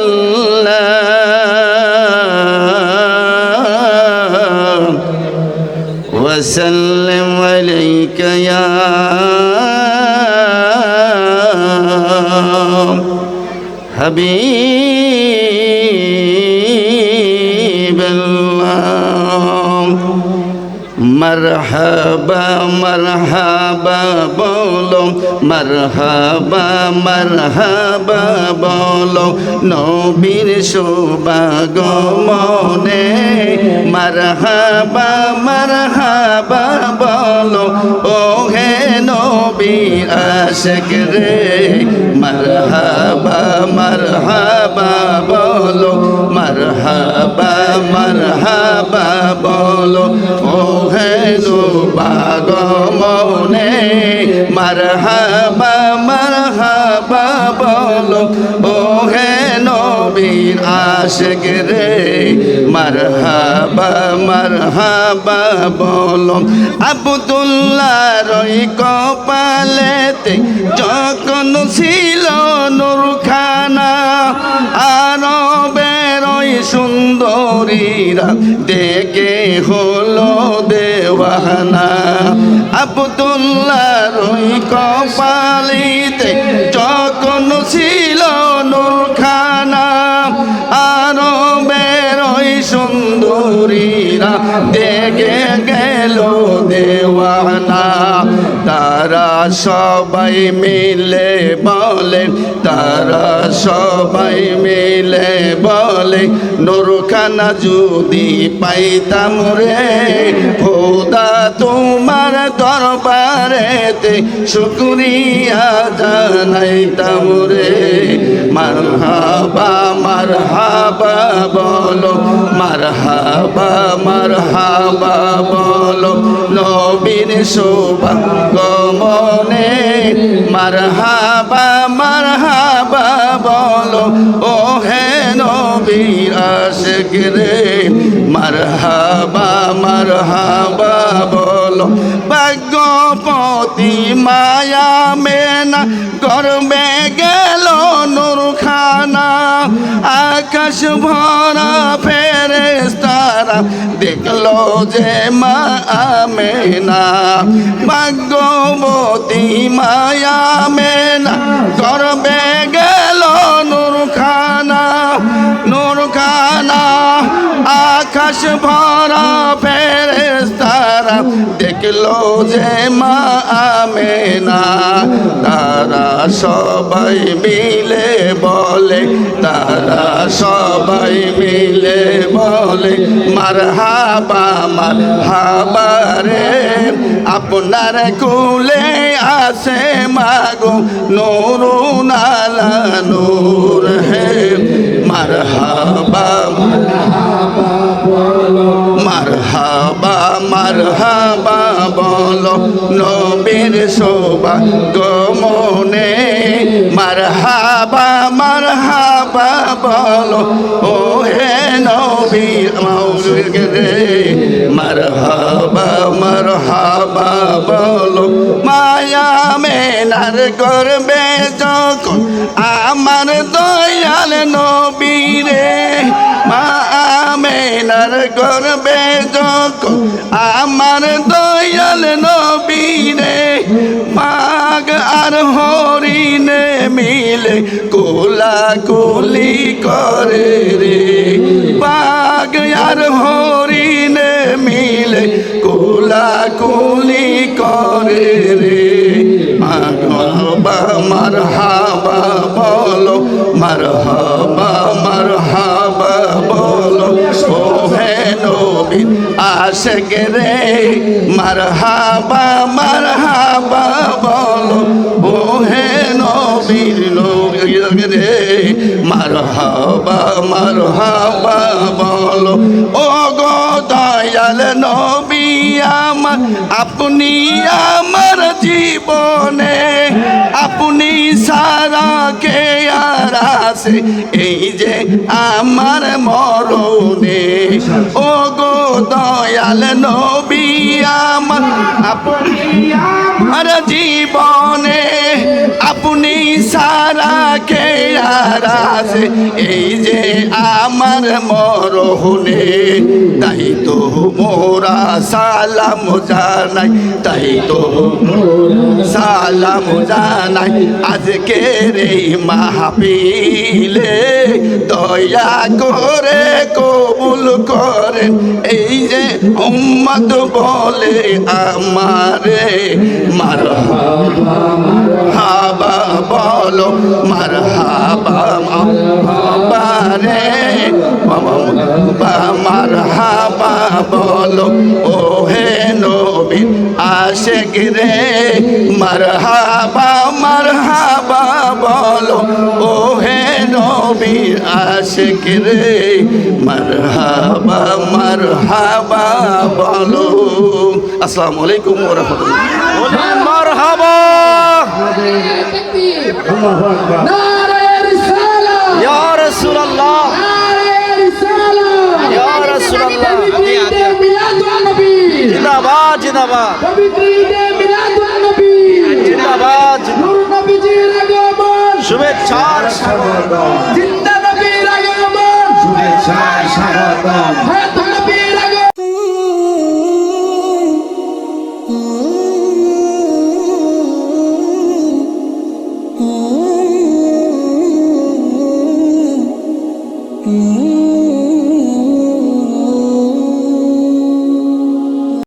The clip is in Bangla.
الله وسلم عليك يا حبيب মারহাবা মারহাবা বলো, মারহাবা মারহাবা বলো। নবীর শোভাগ মনে মারহাবা মারহাবা বলো ও হে নবী আশক রে। মারহাবা মারহাবা বলো, মারহাবা মারহাবা বলো, ও হে বাগমনে মারহাবা মারহাবা বলো ও হে নবীর আশিক রে। মারহাবা মারহাবা বলো আব্দুল্লাহ রই কপালেতে যখন ছিল নূরখানা, আরবের ওই সুন্দরীরা দেখে হলো দেওয়ানা আব্দুল্লাহ রই কপালিতে যখন ছিল নূরখানা, আরবের ওই সুন্দরীরা দেখে গেল দেওয়ানা। তারা সবাই মিলে বলে, তারা সবাই মিলে বলে, নুরখানা যদি পাইতাম রে তোমার দরবারেতে শুক্রিয়া জানাইতাম রে। মারহাবা মারহাবা বলো, মারহাবা মারহাবা বলো। নবীর শোভা গমনে মারহাবা মারহাবা বলো ও হে নবীর আশিক রে। মারহাবা মারহাবা বলো, ভাগ্যপতি মায়া মেনা গর্বে গেল নূরখানা, আকাশ ভরা ফেরেস্তারা দেখল যে মা আমেনা ভাগ্যবতী মায়া মেনা গর্বে গেল নূরখানা নূরখানা, আকাশ দেখল যে মা আমেনা, তারা সবাই মিলে বলে, তারা সবাই মিলে বলে মার হাবা মার হাবা রে। আপনার কুলে আসে মাগো নুরু নালা নূর হে। মার হাবা মারহাবা। শোভা গমনে মারহাবা মারহাবা বলো ও হে মাউলিক। রে মারহাবা মারহাবা বলো, মায়া মেনার করবে যখন আমার দয়াল নবীরে মা আমেনার করবে যখন আমার দয়াল পাগ আর হরিণে মিলে কোলা কোলি করে রে। পাগ আর হরিণে মিলে কোলা কোলি করে রে। মার হাবা বলো মার মারহাবা। নবী আশিক রে, মারহাবা মারহাবা বলো ও হে নবীর নবী রে, মারহাবা মারহাবা বলো ও গো দয়াল নবী আমার, আপনি আমার জীবনে, আপনি সারা কে আছে এই যে আমার মরণে। ও গো দয়াল নবী আমার আপনি আমার জীবনে আপনি আছে এই যে আমার মরহনে তাই তো মোরা সালাম জানাই, তাই তো সালাম জানাই। আজকের এই মাহফিলে দয়া করে কবুল করেন। এই যে উম্মত বলে আমারে মার বলো মার হাবা রে মার হাবা বলো ও হে নবীন আশেক রে মার হাবা মার হাবা বলো ও হে নবীন আশেক রে মার হাবা মার হাবা বলো। আসসালামু আলাইকুম ওয়া রাহমাতুল্লাহ। মারহাবা। জিন্দাবাদ জিন্দাবাদ। জিন্দাবাদ নূর নবীজির জিন্দা নবীর আগমন শুভেচ্ছার স্বাগতম।